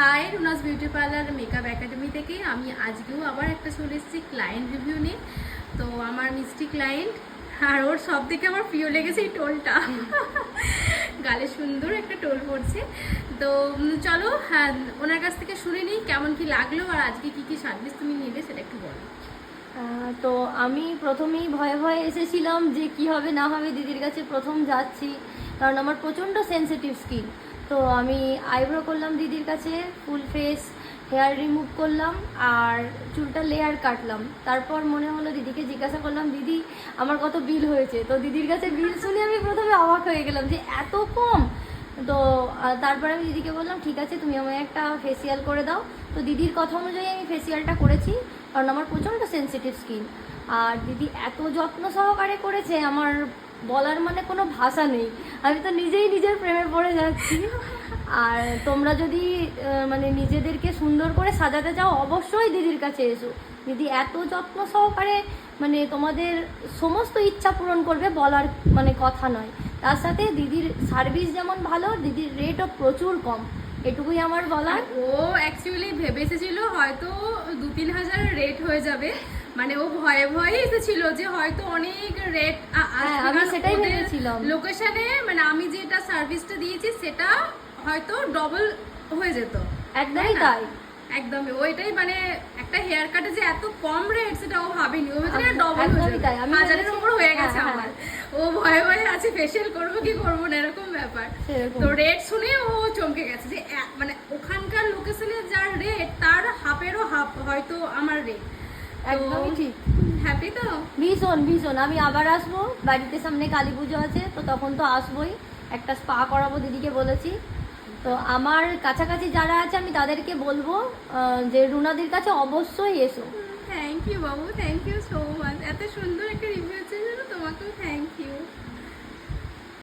Hi, Runa's beauty parlour makeup academy থেকে আমি আজকেও আবার একটা চলে এসেছি ক্লায়েন্ট রিভিউ নিয়ে। তো আমার মিষ্টি ক্লায়েন্ট আর ওর সব থেকে আমার প্রিয় লেগেছে এই টোলটা। গালে সুন্দর একটা টোল পড়ছে। তো চলো হ্যাঁ ওনার কাছ থেকে শুনে নিই কেমন কি লাগল আর আজকে কি কি সার্ভিস তুমি নিলে সেটা একটু বলো। তো আমি প্রথমেই ভয়ে ভয়ে এসেছিলাম যে কি হবে না হবে দিদির কাছে প্রথম যাচ্ছি। কারণ আমার প্রচণ্ড সেনসিটিভ স্কিন তো আমি আইব্রো করলাম দিদির কাছে ফুল ফেস হেয়ার রিমুভ করলাম আর চুলটা লেয়ার কাটলাম। তারপর মনে হলো দিদিকে জিজ্ঞাসা করলাম, দিদি, আমার কত বিল হয়েছে? তো দিদির কাছে বিল শুনে আমি প্রথমে অবাক হয়ে গেলাম যে এত কম। তো তারপরে আমি দিদিকে বললাম, ঠিক আছে, তুমি আমায় একটা ফেসিয়াল করে দাও। তো দিদির কথা অনুযায়ী আমি ফেসিয়ালটা করেছি, কারণ আমার প্রচণ্ড সেনসিটিভ স্কিন আর দিদি এত যত্ন সহকারে করেছে, আমার বলার মানে কোনো ভাষা নেই। আমি তো নিজেই নিজের প্রেমে পড়ে যাচ্ছি। আর তোমরা যদি মানে নিজেদেরকে সুন্দর করে সাজাতে চাও অবশ্যই দিদির কাছে এসো। দিদি এত যত্ন সহকারে মানে তোমাদের সমস্ত ইচ্ছা পূরণ করবে বলার মানে কথা নয়। তার সাথে দিদির সার্ভিস যেমন ভালো দিদির রেটও প্রচুর কম। এটুকুই আমার বলার। ও অ্যাকচুয়ালি ভেবে এসেছিল হয়তো দু তিন হাজার রেট হয়ে যাবে। মানে ও ভয়ে ভয়ে এসেছিল যে হয়তো অনেক রেট হ্যাঁ, আমি সেটাই ভেবেছিলাম। লোকেশনে মানে আমি যেটা সার্ভিসটা দিয়েছি সেটা হয়তো ডবল হয়ে যেত। একদমই তাই একদমই। ওইটাই মানে একটা হেয়ার কাটে যে এত কম রেট সেটা ও ভাবেনি। ও ভেবেছিল ডবল হয়ে যাবে হাজারের উপর হয়ে গেছে হ্যাঁ, আমার। হ্যাঁ। ও ভয়ে ভয়ে আছে ফেশিয়াল করব কি করব না এরকম ব্যাপার। তো রেট শুনে ও চমকে গেছে যে মানে ওখানকার লোকেশনে যার রেট তার হাফেরও হাফ হয়তো আমার রেট একদমই ঠিক। হ্যাপি তো? ভীষণ ভীষণ। আমি আবার আসব। বাড়িতে সামনে কালী পুজো আছে তো তখন তো আসবোই। একটা স্পা করাবো দিদিকে বলেছি। তো আমার কাছাকাছি যারা আছে, আমি তাদেরকে বলব যে রুনাদির কাছে অবশ্যই এসো। থ্যাংক ইউ বাবু। থ্যাংক ইউ সো মাচ এত সুন্দর একটা রিভিউ আছে তোমাকেও থ্যাংক ইউ